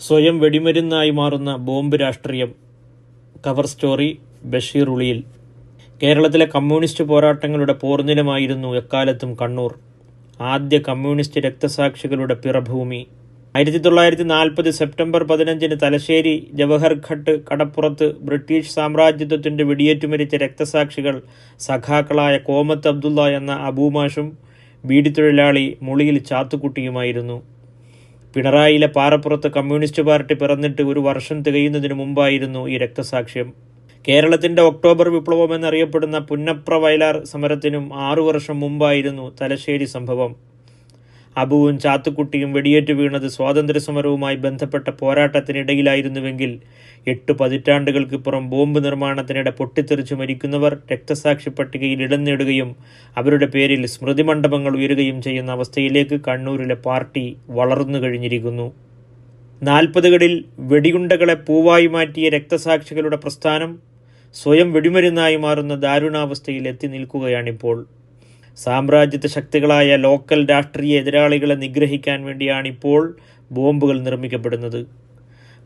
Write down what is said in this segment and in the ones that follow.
സ്വയം വെടിമരുന്നായി മാറുന്ന ബോംബ് രാഷ്ട്രീയം. Cover story Basheer Uliyil. കേരളത്തിലെ കമ്മ്യൂണിസ്റ്റ് പോരാട്ടങ്ങളുടെ പോർനിലമായിരുന്നു എക്കാലത്തും കണ്ണൂർ. ആദ്യ കമ്മ്യൂണിസ്റ്റ് രക്തസാക്ഷികളുടെ പിറഭൂമി. ആയിരത്തി തൊള്ളായിരത്തി നാൽപ്പത് സെപ്റ്റംബർ പതിനഞ്ചിന് തലശ്ശേരി ജവഹർഘട്ട് കടപ്പുറത്ത് ബ്രിട്ടീഷ് സാമ്രാജ്യത്വത്തിന്റെ വെടിയേറ്റു മരിച്ച രക്തസാക്ഷികൾ സഖാക്കളായ കോമത്ത് അബ്ദുള്ള എന്ന അബൂമാഷും ബീഡിത്തൊഴിലാളി മുളിയിൽ ചാത്തുക്കുട്ടിയുമായിരുന്നു. പിണറായിലെ പാറപ്പുറത്ത് കമ്മ്യൂണിസ്റ്റ് പാർട്ടി പിറന്നിട്ട് ഒരു വർഷം തികയുന്നതിന് മുമ്പായിരുന്നു ഈ രക്തസാക്ഷ്യം. കേരളത്തിന്റെ ഒക്ടോബർ വിപ്ലവം എന്നറിയപ്പെടുന്ന പുന്നപ്ര വയലാർ സമരത്തിനും ആറു വർഷം മുമ്പായിരുന്നു തലശ്ശേരി സംഭവം. അബുവും ചാത്തുക്കുട്ടിയും വെടിയേറ്റ് വീണത് സ്വാതന്ത്ര്യ സമരവുമായി ബന്ധപ്പെട്ട പോരാട്ടത്തിനിടയിലായിരുന്നുവെങ്കിൽ എട്ട് പതിറ്റാണ്ടുകൾക്കിപ്പുറം ബോംബ് നിർമ്മാണത്തിനിടെ പൊട്ടിത്തെറിച്ചു മരിക്കുന്നവർ രക്തസാക്ഷി പട്ടികയിൽ ഇടം നേടുകയും അവരുടെ പേരിൽ സ്മൃതിമണ്ഡപങ്ങൾ ഉയരുകയും ചെയ്യുന്ന അവസ്ഥയിലേക്ക് കണ്ണൂരിലെ പാർട്ടി വളർന്നു കഴിഞ്ഞിരിക്കുന്നു. നാൽപ്പതുകളിൽ വെടിയുണ്ടകളെ പൂവായി മാറ്റിയ രക്തസാക്ഷികളുടെ പ്രസ്ഥാനം സ്വയം വെടിമരുന്നായി മാറുന്ന ദാരുണാവസ്ഥയിൽ എത്തി നിൽക്കുകയാണിപ്പോൾ. സാമ്രാജ്യത്വ ശക്തികളായ ലോക്കൽ രാഷ്ട്രീയ എതിരാളികളെ നിഗ്രഹിക്കാൻ വേണ്ടിയാണ് ഇപ്പോൾ ബോംബുകൾ നിർമ്മിക്കപ്പെടുന്നത്.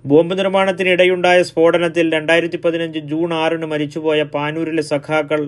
ബോംബ് നിർമ്മാണത്തിനിടെയുണ്ടായ സ്ഫോടനത്തിൽ രണ്ടായിരത്തി പതിനഞ്ച് ജൂൺ ആറിന് മരിച്ചുപോയ പാനൂരിലെ സഖാക്കൾ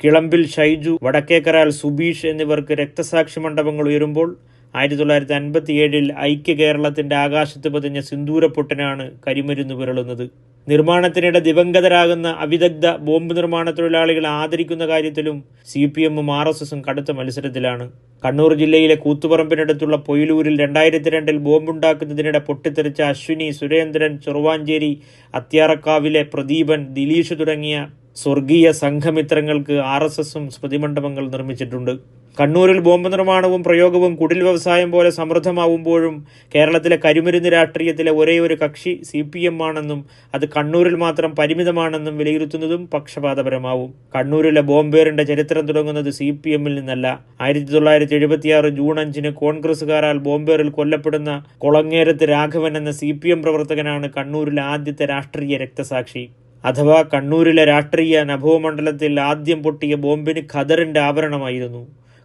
കിളമ്പിൽ ഷൈജു വടക്കേക്കരാൽ സുബീഷ് എന്നിവർക്ക് രക്തസാക്ഷി മണ്ഡപങ്ങൾ ഉയരുമ്പോൾ ആയിരത്തി തൊള്ളായിരത്തി അൻപത്തി ഏഴിൽ ഐക്യ കേരളത്തിന്റെ ആകാശത്ത് പതിഞ്ഞ സിന്ദൂരപ്പൊട്ടനാണ് കരിമരുന്ന് പുരളുന്നത് നിർമ്മാണത്തിനിടെ ദിവംഗതരാകുന്ന അവിദഗ്ധ ബോംബ് നിർമ്മാണ തൊഴിലാളികളെ ആദരിക്കുന്ന കാര്യത്തിലും സി പി എമ്മും ആർ എസ് എസും കടുത്ത മത്സരത്തിലാണ്. കണ്ണൂർ ജില്ലയിലെ കൂത്തുപറമ്പിനടുത്തുള്ള പൊയിലൂരിൽ രണ്ടായിരത്തി രണ്ടിൽ ബോംബുണ്ടാക്കുന്നതിനിടെ പൊട്ടിത്തെറിച്ച അശ്വിനി സുരേന്ദ്രൻ ചെറുവാഞ്ചേരി അത്യാറക്കാവിലെ പ്രദീപൻ ദിലീഷ് തുടങ്ങിയ സ്വർഗീയ സംഘമിത്രങ്ങൾക്ക് ആർ എസ് എസും സ്മൃതിമണ്ഡപങ്ങൾ നിർമ്മിച്ചിട്ടുണ്ട്. കണ്ണൂരിൽ ബോംബ് നിർമ്മാണവും പ്രയോഗവും കുടിൽ വ്യവസായം പോലെ സമൃദ്ധമാവുമ്പോഴും കേരളത്തിലെ കരിമരുന്ന് രാഷ്ട്രീയത്തിലെ ഒരേ ഒരു കക്ഷി സി പി എം ആണെന്നും അത് കണ്ണൂരിൽ മാത്രം പരിമിതമാണെന്നും വിലയിരുത്തുന്നതും പക്ഷപാതപരമാവും. കണ്ണൂരിലെ ബോംബേറിന്റെ ചരിത്രം തുടങ്ങുന്നത് സി പി എമ്മിൽ നിന്നല്ല. ആയിരത്തി തൊള്ളായിരത്തി എഴുപത്തിയാറ് ജൂൺ അഞ്ചിന് കോൺഗ്രസുകാരാൽ ബോംബേറിൽ കൊല്ലപ്പെടുന്ന കൊളങ്ങേരത്ത് രാഘവൻ എന്ന സി പി എം പ്രവർത്തകനാണ് കണ്ണൂരിലെ ആദ്യത്തെ രാഷ്ട്രീയ രക്തസാക്ഷി. അഥവാ കണ്ണൂരിലെ രാഷ്ട്രീയ നഭവമണ്ഡലത്തിൽ ആദ്യം പൊട്ടിയ ബോംബിന് ഖദറിന്റെ ആഭരണമായിരുന്നു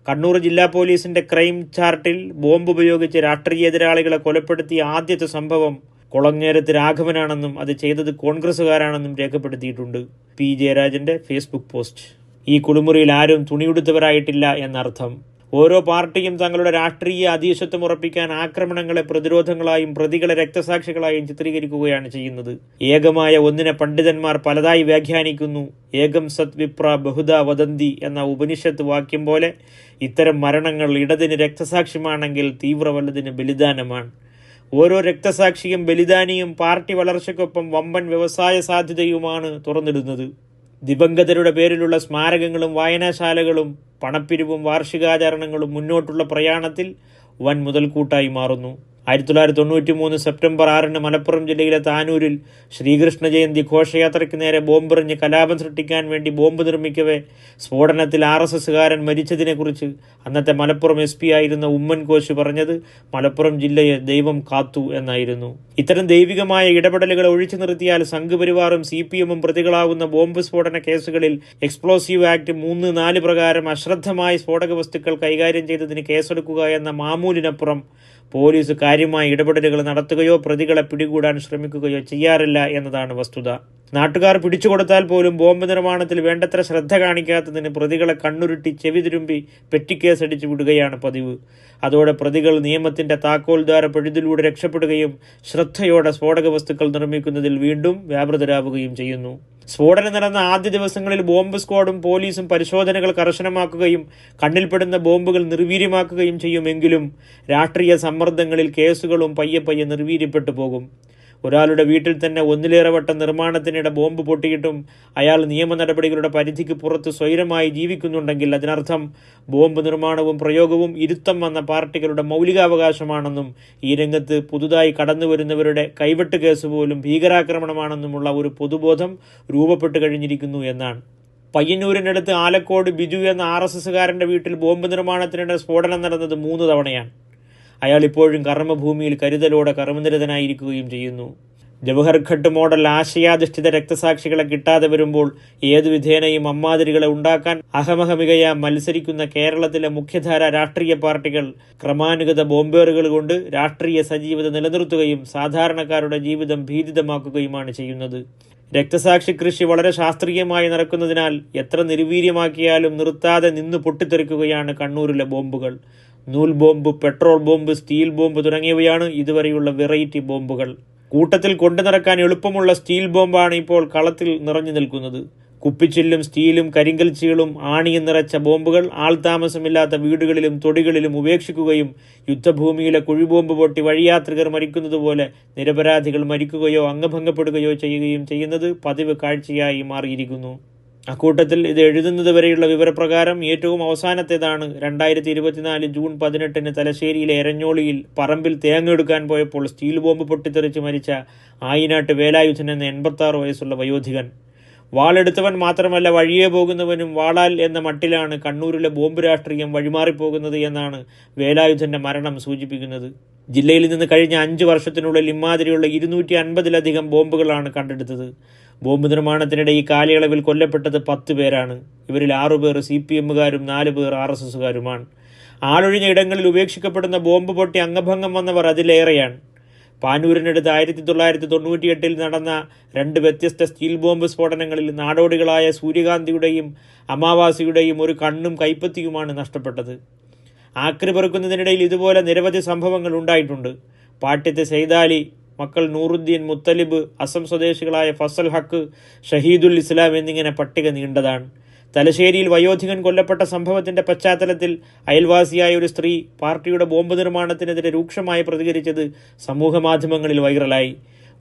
കണ്ണൂർ ജില്ലാ പോലീസിന്റെ ക്രൈം ചാർട്ടിൽ ബോംബ് ഉപയോഗിച്ച് രാഷ്ട്രീയ എതിരാളികളെ കൊലപ്പെടുത്തിയ ആദ്യത്തെ സംഭവം കൊളങ്ങേരത്ത് രാഘവനാണെന്നും അത് ചെയ്തത് കോൺഗ്രസുകാരാണെന്നും രേഖപ്പെടുത്തിയിട്ടുണ്ട്. പി ജയരാജന്റെ ഫേസ്ബുക്ക് പോസ്റ്റ്. ഈ കുളിമുറിയിൽ ആരും തുണിയുടുത്തവരായിട്ടില്ല എന്നർത്ഥം. ഓരോ പാർട്ടിയും തങ്ങളുടെ രാഷ്ട്രീയ അധീശത്വം ഉറപ്പിക്കാൻ ആക്രമണങ്ങളെ പ്രതിരോധങ്ങളായും പ്രതികളെ രക്തസാക്ഷികളായും ചിത്രീകരിക്കുകയാണ് ചെയ്യുന്നത്. ഏകമായ ഒന്നിനെ പണ്ഡിതന്മാർ പലതായി വ്യാഖ്യാനിക്കുന്നു. ഏകം സത് വിപ്ര ബഹുദ വദന്തി എന്ന ഉപനിഷത്ത് വാക്യം പോലെ ഇത്തരം മരണങ്ങൾ ഇടതിന് രക്തസാക്ഷ്യമാണെങ്കിൽ തീവ്ര വല്ലതിന് ബലിദാനമാണ്. ഓരോ രക്തസാക്ഷിയും ബലിദാനിയും പാർട്ടി വളർച്ചയ്ക്കൊപ്പം വമ്പൻ വ്യവസായ സാധ്യതയുമാണ് തുറന്നിടുന്നത്. ദിവംഗതരുടെ പേരിലുള്ള സ്മാരകങ്ങളും വായനാശാലകളും പണപ്പിരിവും വാർഷികാചരണങ്ങളും മുന്നോട്ടുള്ള പ്രയാണത്തിൽ വൻ മുതൽക്കൂട്ടായി മാറുന്നു ആയിരത്തി തൊള്ളായിരത്തി തൊണ്ണൂറ്റി മൂന്ന് സെപ്റ്റംബർ ആറിന് മലപ്പുറം ജില്ലയിലെ താനൂരിൽ ശ്രീകൃഷ്ണ ജയന്തി ഘോഷയാത്രയ്ക്ക് നേരെ ബോംബെറിഞ്ഞ് കലാപം സൃഷ്ടിക്കാൻ വേണ്ടി ബോംബ് നിർമ്മിക്കവേ സ്ഫോടനത്തിൽ ആർ എസ് എസ്സുകാരൻ മരിച്ചതിനെക്കുറിച്ച് അന്നത്തെ മലപ്പുറം എസ് പി ആയിരുന്ന ഉമ്മൻ കോശ് പറഞ്ഞത് മലപ്പുറം ജില്ലയെ ദൈവം കാത്തു എന്നായിരുന്നു. ഇത്തരം ദൈവികമായ ഇടപെടലുകൾ ഒഴിച്ചു നിർത്തിയാൽ സംഘപരിവാറും സി പി എമ്മും പ്രതികളാവുന്ന ബോംബ് സ്ഫോടന കേസുകളിൽ എക്സ്പ്ലോസീവ് ആക്ട് മൂന്ന് നാല് പ്രകാരം അശ്രദ്ധമായി സ്ഫോടക വസ്തുക്കൾ കൈകാര്യം ചെയ്തതിന് കേസെടുക്കുക എന്ന മാമൂലിനപ്പുറം പോലീസ് കാര്യമായ ഇടപെടലുകൾ നടത്തുകയോ പ്രതികളെ പിടികൂടാൻ ശ്രമിക്കുകയോ ചെയ്യാറില്ല എന്നതാണ് വസ്തുത. നാട്ടുകാർ പിടിച്ചുകൊടുത്താൽ പോലും ബോംബ് നിർമ്മാണത്തിൽ വേണ്ടത്ര ശ്രദ്ധ കാണിക്കാത്തതിന് പ്രതികളെ കണ്ണുരുട്ടി ചെവി തിരുമ്പി പെറ്റിക്കേസടിച്ചു വിടുകയാണ് പതിവ്. അതോടെ പ്രതികൾ നിയമത്തിന്റെ താക്കോൽദ്വാര പഴുതിലൂടെ രക്ഷപ്പെടുകയും ശ്രദ്ധയോടെ സ്ഫോടക വസ്തുക്കൾ നിർമ്മിക്കുന്നതിൽ വീണ്ടും വ്യാപൃതരാവുകയും ചെയ്യുന്നു. സ്ഫോടനം നടന്ന ആദ്യ ദിവസങ്ങളിൽ ബോംബ് സ്ക്വാഡും പോലീസും പരിശോധനകൾ കർശനമാക്കുകയും കണ്ണിൽപ്പെടുന്ന ബോംബുകൾ നിർവീര്യമാക്കുകയും ചെയ്യുമെങ്കിലും രാഷ്ട്രീയ സമ്മർദ്ദങ്ങളിൽ കേസുകളും പയ്യെ പയ്യെ നിർവീര്യപ്പെട്ടു പോകും. ഒരാളുടെ വീട്ടിൽ തന്നെ ഒന്നിലേറെ വട്ടം നിർമ്മാണത്തിനിടെ ബോംബ് പൊട്ടിയിട്ടും അയാൾ നിയമ നടപടികളുടെ പരിധിക്ക് പുറത്ത് സ്വൈരമായി ജീവിക്കുന്നുണ്ടെങ്കിൽ അതിനർത്ഥം ബോംബ് നിർമ്മാണവും പ്രയോഗവും ഇരുത്തം വന്ന പാർട്ടികളുടെ മൗലികാവകാശമാണെന്നും ഈ രംഗത്ത് പുതുതായി കടന്നുവരുന്നവരുടെ കൈവെട്ട് കേസ് പോലും ഭീകരാക്രമണമാണെന്നുമുള്ള ഒരു പൊതുബോധം രൂപപ്പെട്ടു കഴിഞ്ഞിരിക്കുന്നു എന്നാണ്. പയ്യന്നൂരിനടുത്ത് ആലക്കോട് ബിജു എന്ന ആർ എസ് എസ്സുകാരന്റെ വീട്ടിൽ ബോംബ് നിർമ്മാണത്തിനിടെ സ്ഫോടനം നടന്നത് മൂന്ന് തവണയാണ്. അയാൾ ഇപ്പോഴും കർമ്മഭൂമിയിൽ കരുതലോടെ കർമ്മനിരതനായിരിക്കുകയും ചെയ്യുന്നു. ജവഹർഘട്ട് മോഡൽ ആശയാധിഷ്ഠിത രക്തസാക്ഷികളെ കിട്ടാതെ വരുമ്പോൾ ഏതു വിധേനയും അമ്മാതിരികളെ ഉണ്ടാക്കാൻ അഹമഹമികയ മത്സരിക്കുന്ന കേരളത്തിലെ മുഖ്യധാര രാഷ്ട്രീയ പാർട്ടികൾ ക്രമാനുഗത ബോംബേറുകൾ കൊണ്ട് രാഷ്ട്രീയ സജീവത നിലനിർത്തുകയും സാധാരണക്കാരുടെ ജീവിതം ഭീതിതമാക്കുകയുമാണ് ചെയ്യുന്നത്. രക്തസാക്ഷി കൃഷി വളരെ ശാസ്ത്രീയമായി നടക്കുന്നതിനാൽ എത്ര നിർവീര്യമാക്കിയാലും നിർത്താതെ നിന്ന് പൊട്ടിത്തെറിക്കുകയാണ് കണ്ണൂരിലെ ബോംബുകൾ. നൂൽ bomb petrol bomb steel bomb തുടങ്ങിയവയാണ് ഇതുവരെയുള്ള വെറൈറ്റി ബോംബുകൾ. കൂട്ടത്തിൽ കൊണ്ടു നടക്കാൻ എളുപ്പമുള്ള സ്റ്റീൽ ബോംബാണ് ഇപ്പോൾ കളത്തിൽ നിറഞ്ഞു നിൽക്കുന്നത്. കുപ്പിച്ചില്ലും സ്റ്റീലും കരിങ്കൽച്ചികളും ആണിയും നിറച്ച ബോംബുകൾ ആൾതാമസമില്ലാത്ത വീടുകളിലും തൊടികളിലും ഉപേക്ഷിക്കുകയും യുദ്ധഭൂമിയിലെ കുഴിബോംബ് പൊട്ടി വഴിയാത്രികർ മരിക്കുന്നതുപോലെ നിരപരാധികൾ മരിക്കുകയോ അംഗഭംഗപ്പെടുകയോ ചെയ്യുകയും ചെയ്യുന്നത് പതിവ് കാഴ്ചയായി മാറിയിരിക്കുന്നു. അക്കൂട്ടത്തിൽ ഇത് എഴുതുന്നത് വരെയുള്ള വിവരപ്രകാരം ഏറ്റവും അവസാനത്തേതാണ് രണ്ടായിരത്തി ഇരുപത്തിനാല് ജൂൺ പതിനെട്ടിന് തലശ്ശേരിയിലെ എരഞ്ഞോളിയിൽ പറമ്പിൽ തേങ്ങെടുക്കാൻ പോയപ്പോൾ സ്റ്റീൽ ബോംബ് പൊട്ടിത്തെറിച്ച് മരിച്ച ആയിനാട്ട് വേലായുധൻ എന്ന എൺപത്തി വയസ്സുള്ള വയോധികൻ. വാളെടുത്തവൻ മാത്രമല്ല വഴിയേ പോകുന്നവനും വാളാൽ എന്ന മട്ടിലാണ് കണ്ണൂരിലെ ബോംബ് രാഷ്ട്രീയം വഴിമാറിപ്പോകുന്നത് എന്നാണ് വേലായുധന്റെ മരണം സൂചിപ്പിക്കുന്നത്. ജില്ലയിൽ നിന്ന് കഴിഞ്ഞ അഞ്ച് വർഷത്തിനുള്ളിൽ ഇമാതിരിയുള്ള ഇരുന്നൂറ്റി അൻപതിലധികം ബോംബുകളാണ് കണ്ടെടുത്തത്. ബോംബ് നിർമ്മാണത്തിനിടെ ഈ കാലയളവിൽ കൊല്ലപ്പെട്ടത് പത്ത് പേരാണ്. ഇവരിൽ ആറുപേർ സി പി എമ്മുകാരും നാല് പേർ ആർ എസ് എസുകാരുമാണ് ആളൊഴിഞ്ഞ ഇടങ്ങളിൽ ഉപേക്ഷിക്കപ്പെടുന്ന ബോംബ് പൊട്ടി അംഗഭംഗം വന്നവർ അതിലേറെയാണ്. പാനൂരിനടുത്ത് ആയിരത്തി തൊള്ളായിരത്തി തൊണ്ണൂറ്റിയെട്ടിൽ നടന്ന രണ്ട് വ്യത്യസ്ത സ്റ്റീൽ ബോംബ് സ്ഫോടനങ്ങളിൽ നാടോടികളായ സൂര്യകാന്തിയുടെയും അമാവാസിയുടെയും ഒരു കണ്ണും കൈപ്പത്തിയുമാണ് നഷ്ടപ്പെട്ടത്. ആക്രി പെറുക്കുന്നതിനിടയിൽ ഇതുപോലെ നിരവധി സംഭവങ്ങൾ ഉണ്ടായിട്ടുണ്ട്. പാട്യത്തെ സെയ്താലി മക്കൾ നൂറുദ്ദീൻ മുത്തലിബ് അസം സ്വദേശികളായ ഫസൽ ഹക്ക് ഷഹീദുൽ ഇസ്ലാം എന്നിങ്ങനെ പട്ടിക നീണ്ടതാണ്. തലശ്ശേരിയിൽ വയോധികൻ കൊല്ലപ്പെട്ട സംഭവത്തിന്റെ പശ്ചാത്തലത്തിൽ അയൽവാസിയായ ഒരു സ്ത്രീ പാർട്ടിയുടെ ബോംബ് നിർമ്മാണത്തിനെതിരെ രൂക്ഷമായി പ്രതികരിച്ചത് സമൂഹമാധ്യമങ്ങളിൽ വൈറലായി.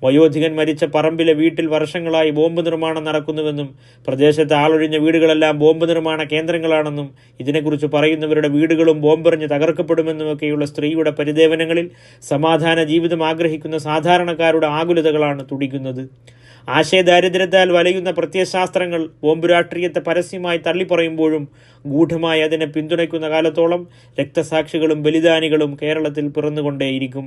വയോധികൻ മരിച്ച പറമ്പിലെ വീട്ടിൽ വർഷങ്ങളായി ബോംബ് നിർമ്മാണം നടക്കുന്നുവെന്നും പ്രദേശത്തെ ആളൊഴിഞ്ഞ വീടുകളെല്ലാം ബോംബ് നിർമ്മാണ കേന്ദ്രങ്ങളാണെന്നും ഇതിനെക്കുറിച്ച് പറയുന്നവരുടെ വീടുകളും ബോംബെറിഞ്ഞ് തകർക്കപ്പെടുമെന്നുമൊക്കെയുള്ള സ്ത്രീയുടെ പരിദേവനങ്ങളിൽ സമാധാന ജീവിതം ആഗ്രഹിക്കുന്ന സാധാരണക്കാരുടെ ആകുലതകളാണ് തുടിക്കുന്നത്. ആശയദാരിദ്ര്യത്താൽ വലയുന്ന പ്രത്യയശാസ്ത്രങ്ങൾ ബോംബ് രാഷ്ട്രീയത്തെ പരസ്യമായി തള്ളിപ്പറയുമ്പോഴും ഗൂഢമായി അതിനെ പിന്തുണയ്ക്കുന്ന കാലത്തോളം രക്തസാക്ഷികളും ബലിദാനികളും കേരളത്തിൽ പിറന്നുകൊണ്ടേയിരിക്കും.